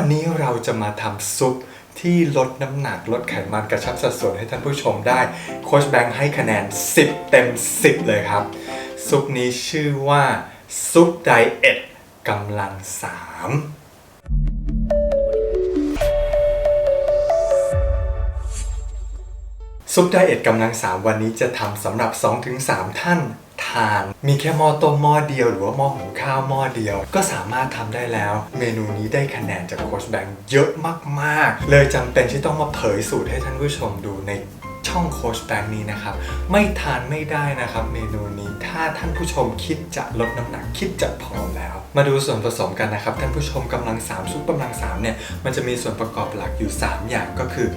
วันนี้เราจะมาทำซุปที่ลดน้ำหนักลดไขมันกระชับสัดส่วนให้ท่านผู้ชมได้ โค้ชแบงค์ให้คะแนน 10 เต็ม 10 เลยครับ ซุปนี้ชื่อว่า ซุปไดเอทกำลังสามซุปไดเอทกำลังสามวันนี้จะทำสำหรับ 2-3 ท่าน ทาน มีแค่หม้อต้มหม้อเดียว หรือว่าหม้อหุงข้าวหม้อเดียว ก็สามารถทำได้แล้ว เมนูนี้ได้คะแนนจากโค้ชแบงค์เยอะมากๆ เลยจำเป็นที่ต้องมาเผยสูตรให้ท่านผู้ชมดูในช่องโค้ชแบงค์นี้นะครับ ไม่ทานไม่ได้นะครับ เมนูนี้ถ้าท่านผู้ชมคิดจะลดน้ำหนักคิดจะผอมแล้ว มาดูส่วนผสมกันนะครับ ท่านผู้ชมกำลังสามซุปกำลังสามเนี่ยมันจะมีส่วนประกอบหลักอยู่ 3 อย่างก็คือ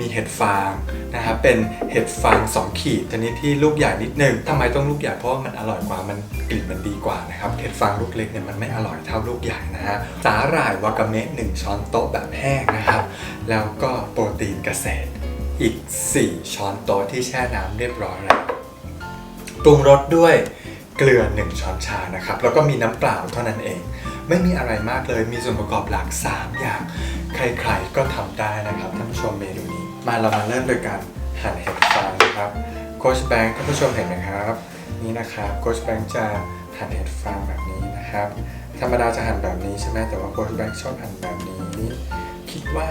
มีเห็ดฟางนะครับเป็นเห็ดฟาง2 ขีดชนิดที่ลูกใหญ่นิดนึงทำไมต้องลูกใหญ่เพราะมันอร่อยกว่ามันกลิ่นมันดีกว่านะครับเห็ดฟางลูกเล็กเนี่ยมันไม่อร่อยเท่าลูกใหญ่นะฮะสาหร่ายวากาเมะ1ช้อนโต๊ะแบบแห้งนะครับ แล้วก็โปรตีนเกษตรอีก 4 ช้อนโต๊ะที่แช่น้ำเรียบร้อยแล้วปรุงรสด้วยเกลือ 1 ช้อนชานะครับ แล้วก็มีน้ำเปล่าเท่านั้นเอง ไม่มีอะไรมากเลยมีส่วนประกอบหลัก 3 อย่าง ใครๆก็ทำได้นะครับท่านผู้ชมเมนูนี้ มาเรามาเริ่มโดยการหั่นเห็ดฟางนะครับโคชแบงค์ท่านผู้ชมเห็นไหมครับนี่นะครับโคชแบงค์จะหั่นเห็ดฟางแบบนี้นะครับ ธรรมดาจะหั่นแบบนี้ใช่ไหมแต่ว่าโคชแบงค์ชอบหั่นแบบนี้ คิดว่า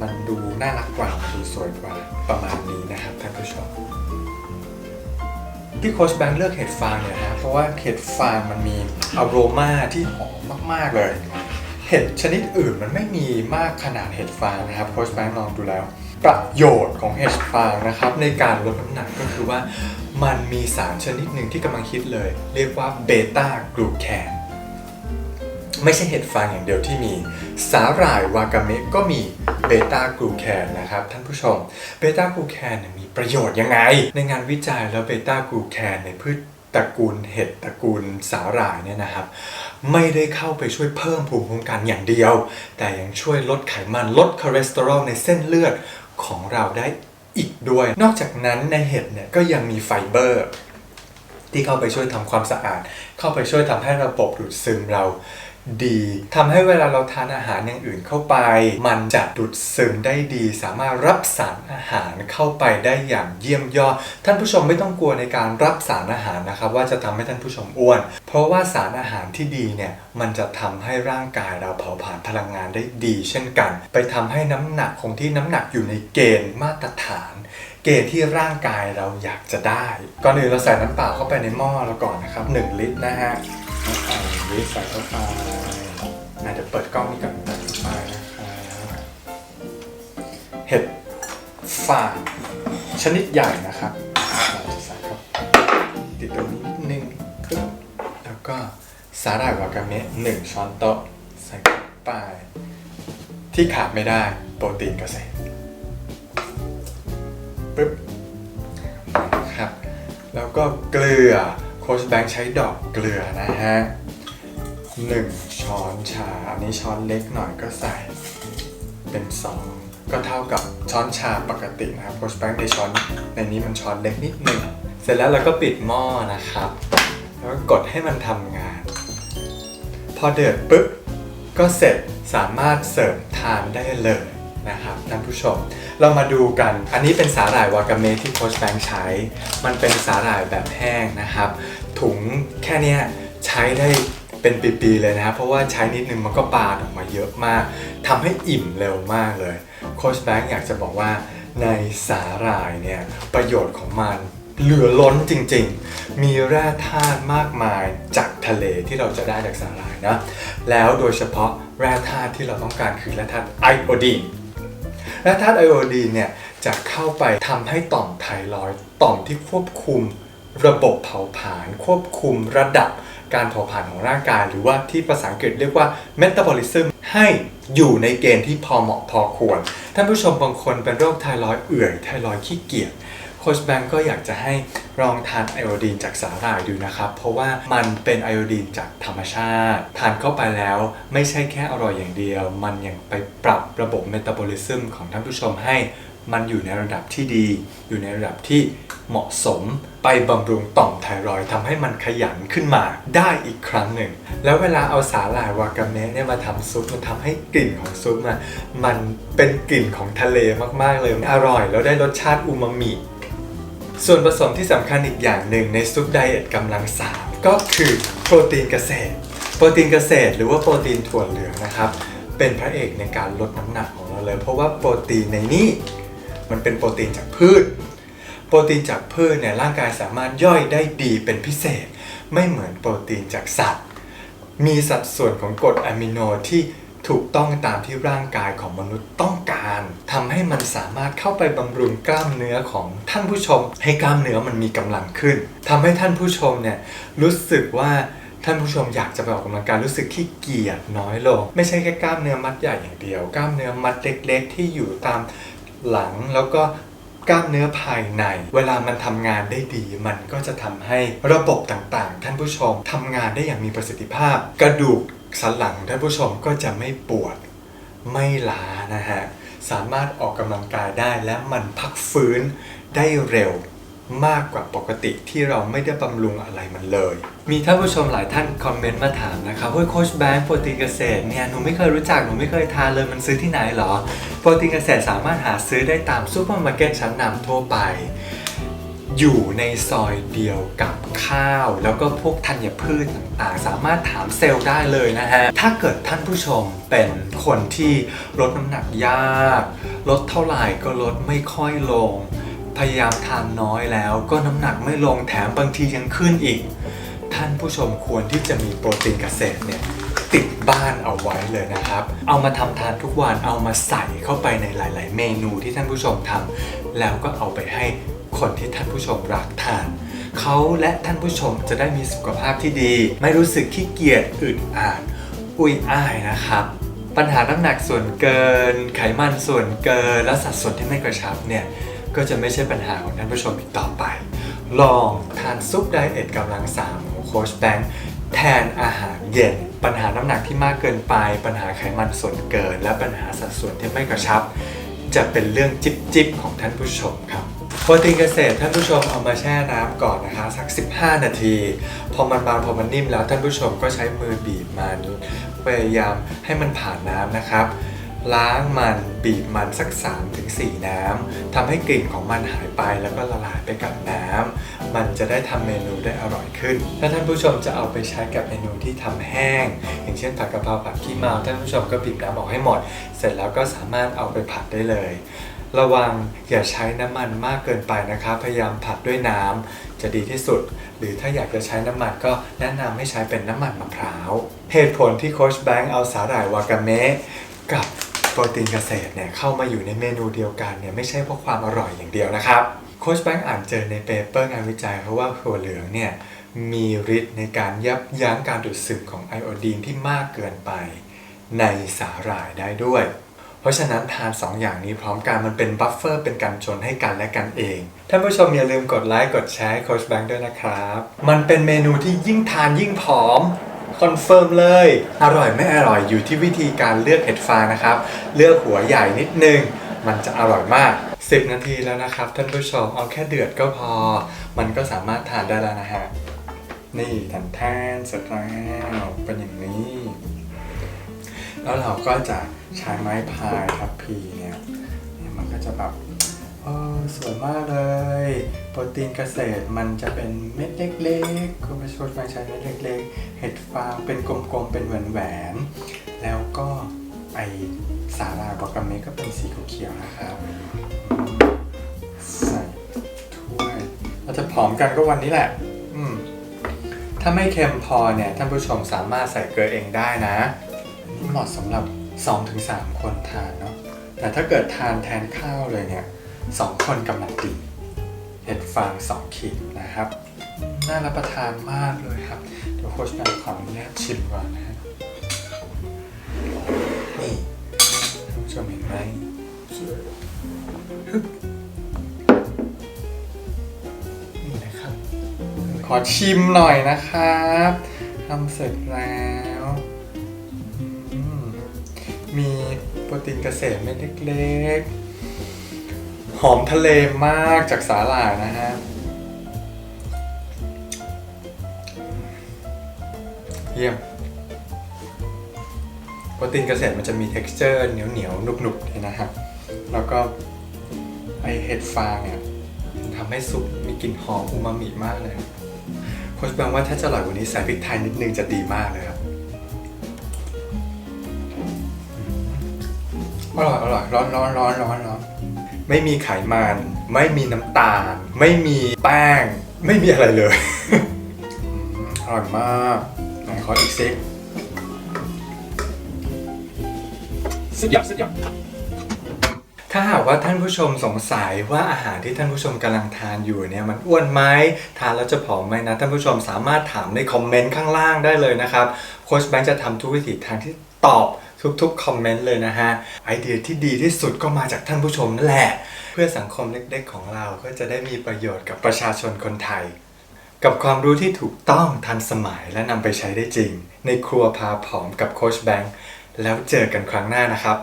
มันดูน่ารักกว่าดูสวยกว่าประมาณนี้นะครับท่านผู้ชมที่โคชแบงค์เลือกเห็ดฟางเนี่ยนะเพราะว่าเห็ดฟางมันมีอโรมาที่หอมมากๆเลย เห็ดชนิดอื่นมันไม่มีมากขนาดเห็ดฟางนะครับโคชแบงค์ลองดูแล้ว ประโยชน์ของเห็ดฟางนะครับในการลดน้ำหนักก็คือว่ามันมีสารชนิดหนึ่งที่กำลังคิดเลย เรียกว่าเบต้ากลูแคนไม่ใช่เห็ดฟางอย่างเดียวที่มี สาหร่ายวากาเมะก็มีเบต้ากลูแคนนะครับท่านผู้ชมเบต้ากลูแคนมีประโยชน์ยังไง ในงานวิจัยแล้วเบต้ากลูแคนในพืชตระกูลเห็ดตระกูลสาหร่ายเนี่ยนะครับ ไม่ได้เข้าไปช่วยเพิ่มภูมิคุ้มกันอย่างเดียว แต่ยังช่วยลดไขมันลดคอเลสเตอรอลในเส้นเลือด ของเราได้อีกด้วย นอกจากนั้นในเห็ดเนี่ยก็ยังมีไฟเบอร์ ที่เข้าไปช่วยทำความสะอาด เข้าไปช่วยทำให้ระบบดูดซึมเรา ดีทำให้เวลาเราทานอาหารอย่างอื่นเข้าไป มันจะดูดซึมได้ดี สามารถรับสารอาหารเข้าไปได้อย่างเยี่ยมยอด ท่านผู้ชมไม่ต้องกลัวในการรับสารอาหารนะครับ ว่าจะทำให้ท่านผู้ชมอ้วน เพราะว่าสารอาหารที่ดีเนี่ยมันจะทำให้ร่างกายเราเผาผลาญพลังงานได้ดี เช่นกัน ไปทำให้น้ำหนักคงที่น้ำหนักอยู่ในเกณฑ์มาตรฐานเกณฑ์ที่ร่างกายเราอยากจะได้ ก่อนอื่นเราใส่น้ำเปล่าเข้าไปในหม้อเราก่อนนะครับ 1 ลิตรนะฮะ น้ำเปล่า1ลิตรใส่เข้าไปอาจจะเปิดกล้องนี้ก่อนใส่เข้าไปนะครับเห็ดฟางชนิดใหญ่นะครับเราจะใส่เข้าติดตรงนี้นิดนึงปึ๊บแล้วก็สาหร่ายวากาเมะ1ช้อนโต๊ะใส่เข้าไป ที่ขาดไม่ได้โปรตีนเกษตรปึ๊บครับ แล้วก็เกลือโค้ชแบงค์ใช้ดอกเกลือนะฮะ หนึ่งช้อนชา อันนี้ช้อนเล็กหน่อยก็ใส่ เป็นสองก็เท่ากับช้อนชาปกตินะครับโค้ชแบงในช้อนในนี้มันช้อนเล็กนิดหนึ่ง เสร็จแล้วเราก็ปิดหม้อนะครับ แล้วก็กดให้มันทำงาน พอเดือดปุ๊บก็เสร็จสามารถเสิร์ฟทานได้เลยนะครับท่านผู้ชม เรามาดูกัน อันนี้เป็นสาหร่ายวากาเมที่โค้ชแบงใช้ มันเป็นสาหร่ายแบบแห้งนะครับ ถุงแค่เนี้ยใช้ได้ เป็นปีๆเลยนะครับเพราะว่าใช้นิดนึงมันก็ปาดออกมาเยอะมากทำให้อิ่มเร็วมากเลยโค้ชแบงค์อยากจะบอกว่าในสาหร่ายเนี่ยประโยชน์ของมันเหลือล้นจริงๆ มีแร่ธาตุมากมายจากทะเลที่เราจะได้จากสาหร่ายนะ แล้วโดยเฉพาะแร่ธาตุที่เราต้องการคือแร่ธาตุไอโอดีนและธาตุไอโอดีนเนี่ยจะเข้าไปทำให้ต่อมไทรอยต่อมที่ควบคุมระบบเผาผลาญควบคุมระดับ การเผาผลาญของร่างกาย หรือว่าที่ภาษาอังกฤษเรียกว่า metabolism ให้อยู่ในเกณฑ์ที่พอเหมาะพอควร ท่านผู้ชมบางคนเป็นโรคไทรอยด์เอื่อยไทรอยด์ขี้เกียจโคชแบงก์ก็อยากจะให้ลองทานไอโอดีนจากสาหร่ายดูนะครับ เพราะว่ามันเป็นไอโอดีนจากธรรมชาติ ทานเข้าไปแล้วไม่ใช่แค่อร่อยอย่างเดียว มันยังไปปรับระบบเมตาบอลิซึมของท่านผู้ชมให้มันอยู่ในระดับที่ดี อยู่ในระดับที่ เหมาะสม ไปบำรุงต่อมไทรอยด์ทำให้มันขยันขึ้นมาได้อีกครั้งหนึ่ง แล้วเวลาเอาสาหร่ายวากาเมะเนี่ยมาทำซุปมันทำให้กลิ่นของซุปอะมันเป็นกลิ่นของทะเลมากๆเลยอร่อย แล้วได้รสชาติอูมามิส่วนผสมที่สำคัญอีกอย่างหนึ่งในซุปไดเอทกำลังสามก็คือโปรตีนเกษตร โปรตีนเกษตร หรือว่าโปรตีนถั่วเหลืองนะครับ เป็นพระเอกในการลดน้ำหนักของเราเลย เพราะว่าโปรตีนในนี้มันเป็นโปรตีนจากพืช โปรตีนจากพืชเนี่ยร่างกายสามารถย่อยได้ดีเป็นพิเศษ ไม่เหมือนโปรตีนจากสัตว์ มีสัดส่วนของกรดอะมิโนที่ถูกต้องตามที่ร่างกายของมนุษย์ต้องการทำให้มันสามารถเข้าไปบำรุงกล้ามเนื้อของท่านผู้ชม ให้กล้ามเนื้อมันมีกำลังขึ้นทำให้ท่านผู้ชมเนี่ยรู้สึกว่าท่านผู้ชมอยากจะไปออกกำลังกายรู้สึกขี้เกียจน้อยลง ไม่ใช่แค่กล้ามเนื้อมัดใหญ่อย่างเดียว กล้ามเนื้อมัดเล็ก ๆ ที่อยู่ตามหลังแล้วก็ กล้ามเนื้อภายใน เวลามันทำงานได้ดี มันก็จะทำให้ระบบต่างๆ ท่านผู้ชมทำงานได้อย่างมีประสิทธิภาพ กระดูกสันหลังท่านผู้ชมก็จะไม่ปวด ไม่ล้านะฮะ สามารถออกกำลังกายได้และมันพักฟื้นได้เร็ว มากกว่าปกติที่เราไม่ได้บำรุงอะไรมันเลย มีท่านผู้ชมหลายท่านคอมเมนต์มาถามนะครับว่าโคชแบงค์โปรตีนเกษตรเนี่ยหนูไม่เคยรู้จักหนูไม่เคยทานเลยมันซื้อที่ไหนหรอ โปรตีนเกษตรสามารถหาซื้อได้ตามซูเปอร์มาร์เก็ตชั้นนำทั่วไป อยู่ในซอยเดียวกับข้าว แล้วก็พวกธัญพืชต่างๆ สามารถถามเซลล์ได้เลยนะฮะ ถ้าเกิดท่านผู้ชมเป็นคนที่ลดน้ำหนักยาก ลดเท่าไหร่ก็ลดไม่ค่อยลง พยายามทานน้อยแล้ว ก็น้ำหนักไม่ลงแถมบางทียังขึ้นอีก ท่านผู้ชมควรที่จะมีโปรตีนเกษตรเนี่ยติดบ้านเอาไว้เลยนะครับ เอามาทำทานทุกวันเอามาใส่เข้าไปในหลาย ๆ เมนูที่ท่านผู้ชมทำแล้วก็เอาไปให้คนที่ท่านผู้ชมรักทาน เขาและท่านผู้ชมจะได้มีสุขภาพที่ดี ไม่รู้สึกขี้เกียจอึดอัดอุ้ยอ้ายนะครับ ปัญหาน้ำหนักส่วนเกิน ไขมันส่วนเกิน และสัดส่วนที่ไม่กระชับเนี่ย ก็จะไม่ใช่ปัญหาของท่านผู้ชมอีกต่อไป ลองทานซุปไดเอทกำลังสามของโคชแบงค์แทนอาหารเย็น ปัญหาน้ำหนักที่มากเกินไป ปัญหาไขมันส่วนเกิน และปัญหาสัดส่วนที่ไม่กระชับ จะเป็นเรื่องจิบจิบของท่านผู้ชมครับโปรตีนเกษตรท่านผู้ชมเอามาแช่น้ำก่อนนะคะสัก 15 นาที พอมันบางพอมันนิ่มแล้วท่านผู้ชมก็ใช้มือบีบมันพยายามให้มันผ่านน้ำนะครับ ล้างมันบีบมันสัก 3-4 น้ำทำให้กลิ่นของมันหายไปแล้วก็ละลายไปกับน้ำมันจะได้ทำเมนูได้อร่อยขึ้น ถ้าท่านผู้ชมจะเอาไปใช้กับเมนูที่ทำแห้ง อย่างเช่นผัดกะเพราผัดขี้เมาท่านผู้ชมก็บีบน้ำออกให้หมด เสร็จแล้วก็สามารถเอาไปผัดได้เลย ระวังอย่าใช้น้ำมันมากเกินไปนะครับพยายามผัดด้วยน้ำจะดีที่สุด หรือถ้าอยากจะใช้น้ำมันก็แนะนำให้ใช้เป็นน้ำมันมะพร้าวเหตุผลที่โคชแบงค์เอาสาหร่ายวากาเมะกับ โปรตีนเกษตรเนี่ยเข้ามาอยู่ในเมนูเดียวกันเนี่ยไม่ใช่เพราะความอร่อยอย่างเดียวนะครับโคชแบงค์อ่านเจอในเปเปอร์งานวิจัยเพราะว่าถั่วเหลืองเนี่ยมีฤทธิ์ในการยับยั้งการดูดซึมของไอโอดีนที่มากเกินไป ในสาหร่ายได้ด้วย เพราะฉะนั้นทาน 2 อย่างนี้พร้อมกันมันเป็นบัฟเฟอร์เป็นการชนให้กันและกันเองท่านผู้ชมอย่าลืมกดไลค์กดแชร์โคชแบงค์ด้วยนะครับ มันเป็นเมนูที่ยิ่งทานยิ่งผอม คอนเฟิร์มเลย อร่อยไม่อร่อยอยู่ที่วิธีการเลือกเห็ดฟางนะครับ เลือกหัวใหญ่นิดนึง มันจะอร่อยมาก 10 นาทีแล้วนะครับ ท่านผู้ชมเอาแค่เดือดก็พอ มันก็สามารถทานได้แล้วนะฮะ นี่ทันแทนเสร็จแล้วเป็นอย่างนี้ แล้วเราก็จะใช้ไม้พายทับพีเนี่ยเนี่ยมันก็จะแบบ เออสวยมากเลย โปรตีนเกษตรมันจะเป็นเม็ดเล็กๆคุณผู้ชมฟังใช้เม็ดเล็กๆ เห็ดฟางเป็นกลมๆ เป็นแหวนๆ แล้วก็ไอสาลาบอกาเมก็เป็นสีเขียวๆนะครับใส่ถ้วยเราจะผอมกันก็วันนี้แหละ อืมถ้าไม่เค็มพอเนี่ย ท่านผู้ชมสามารถใส่เกลือเองได้นะนนี้เหมาะสำหรับ 2-3 คนทานเนาะแต่ถ้าเกิดทานแทนข้าวเลยเนี่ย 2คนกำลังดีเห็ดฟาง2ขีดนะครับ น่ารับประทานมากเลยครับ เดี๋ยวโค้ชแบงค์ขออนุญาตชิมก่อนนะฮะนี่ท่านผู้ชมเห็นไหมนี่นะครับ ขอชิมหน่อยนะครับทำเสร็จแล้วมมีโปรตีนเกษตรเม็ดเล็กๆ หอมทะเลมากจากสาหร่ายนะฮะ เยี่ยมโปรตีนเกษตรมันจะมี texture เหนียวเหนียวหนุบหนุบนนะครับ แล้วก็ไอเห็ดฟางเนี่ยทำให้ซุปมีกลิ่นหอมอูมามิมากเลยโค้ชบังว่าถ้าจะอร่อยกว่านี้ใส่พริกไทยนิดนึงจะดีมากเลยครับ อร่อยอร่อยร้อนร้อนร้อนร้อนร้อน ไม่มีไขมัน ไม่มีน้ำตาล ไม่มีแป้ง ไม่มีอะไรเลยอืมอร่อยมากไหนขออีกซิสุดยอดสุดยอดถ้าหากว่าท่านผู้ชมสงสัยว่าอาหารที่ท่านผู้ชมกำลังทานอยู่เนี่ยมันอ้วนไหมทานแล้วจะผอมไหมนะท่านผู้ชมสามารถถามในคอมเมนต์ข้างล่างได้เลยนะครับโค้ชแบงค์จะทำทุกวิถีทางที่ตอบ ทุกๆคอมเมนต์เลยนะฮะ ไอเดียที่ดีที่สุดก็มาจากท่านผู้ชมนั่นแหละ เพื่อสังคมเล็กๆของเราก็จะได้มีประโยชน์กับประชาชนคนไทย กับความรู้ที่ถูกต้องทันสมัยและนำไปใช้ได้จริง ในครัวพาผอมกับโคชแบงค์แล้วเจอกันครั้งหน้านะครับ